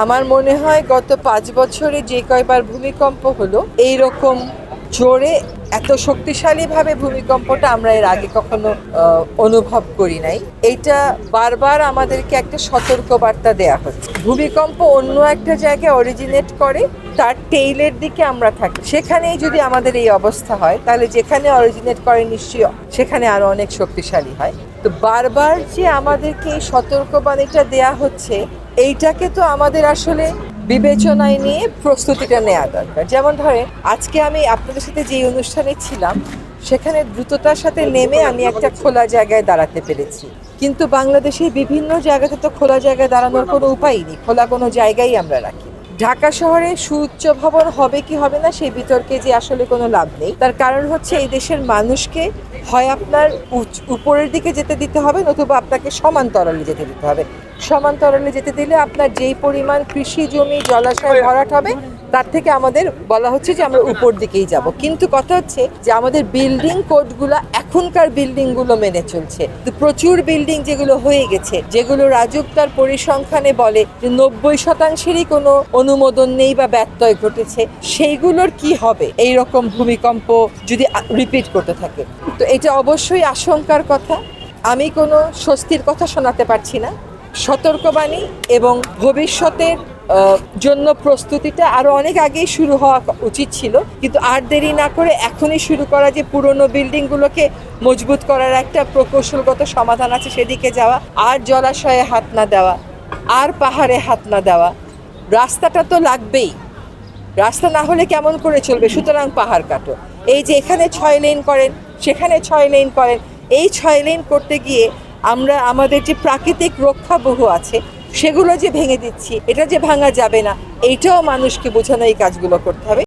আমার মনে হয় গত পাঁচ বছরে যে কয়বার ভূমিকম্প হলো এই রকম জোরে এত শক্তিশালীভাবে ভূমিকম্পটা আমরা এর আগে কখনো অনুভব করি নাই। এইটা বারবার আমাদেরকে একটা সতর্ক বার্তা দেয়া হচ্ছে। ভূমিকম্প অন্য একটা জায়গায় অরিজিনেট করে, তার টেইলের দিকে আমরা থাকি। সেখানেই যদি আমাদের এই অবস্থা হয়, তাহলে যেখানে অরিজিনেট করে নিশ্চয়ই সেখানে আরও অনেক শক্তিশালী হয়। তো বারবার যে আমাদেরকে এই সতর্কবাণীটা দেয়া হচ্ছে এইটাকে তো আমাদের আসলে বিবেচনায় নিয়ে প্রস্তুতিটা নেওয়া দরকার। যেমন ধরেন, আজকে আমি আপনাদের সাথে যে অনুষ্ঠানে ছিলাম, সেখানে দ্রুততার সাথে নেমে আমি একটা খোলা জায়গায় দাঁড়াতে পেরেছি। কিন্তু বাংলাদেশে বিভিন্ন জায়গাতে তো খোলা জায়গায় দাঁড়ানোর কোনো উপায় নেই, খোলা কোনো জায়গায় আমরা রাখি ঢাকা শহরে সুউচ্চ ভবন হবে কি হবে না সেই বিতর্কে যে আসলে কোনো লাভ নেই। তার কারণ হচ্ছে এই দেশের মানুষকে হয় আপনার উপরের দিকে যেতে দিতে হবে নতুবা আপনাকে সমান্তরালে যেতে দিতে হবে। সমান্তরালে যেতে দিলে আপনার যেই পরিমাণ কৃষি জমি, জলাশয় ভরাট হবে তার থেকে আমাদের বলা হচ্ছে যে আমরা উপর দিকেই যাব। কিন্তু কথা হচ্ছে যে আমাদের বিল্ডিং কোডগুলো এখনকার বিল্ডিংগুলো মেনে চলছে। প্রচুর বিল্ডিং যেগুলো হয়ে গেছে, যেগুলো রাজুক তার পরিসংখ্যানে বলে যে নব্বই শতাংশেরই কোনো অনুমোদন নেই বা ব্যত্যয় ঘটেছে, সেইগুলোর কি হবে? এই রকম ভূমিকম্প যদি রিপিট করতে থাকে। তো এটা অবশ্যই আশঙ্কার কথা। আমি কোনো স্বস্তির কথা শোনাতে পারছি না। সতর্কবাণী এবং ভবিষ্যতের জন্য প্রস্তুতিটা আরও অনেক আগেই শুরু হওয়া উচিত ছিল, কিন্তু আর দেরি না করে এখনই শুরু করা যে পুরনো বিল্ডিংগুলোকে মজবুত করার একটা প্রকৌশলগত সমাধান আছে সেদিকে যাওয়া, আর জলাশয়ে হাত না দেওয়া, আর পাহাড়ে হাত না দেওয়া। রাস্তাটা তো লাগবেই। রাস্তা না হলে কেমন করে চলবে? সুতরাং পাহাড় কাটো। এই যে এখানে ছয় লেন করেন, সেখানে ছয় লেন করেন, এই ছয় লেন করতে গিয়ে আমরা, আমাদের যে প্রাকৃতিক রক্ষা বহু আছে সেগুলো যে ভেঙে দিচ্ছি, এটা যে ভাঙা যাবে না, এইটাও মানুষকে বোঝানো এই কাজগুলো করতে হবে।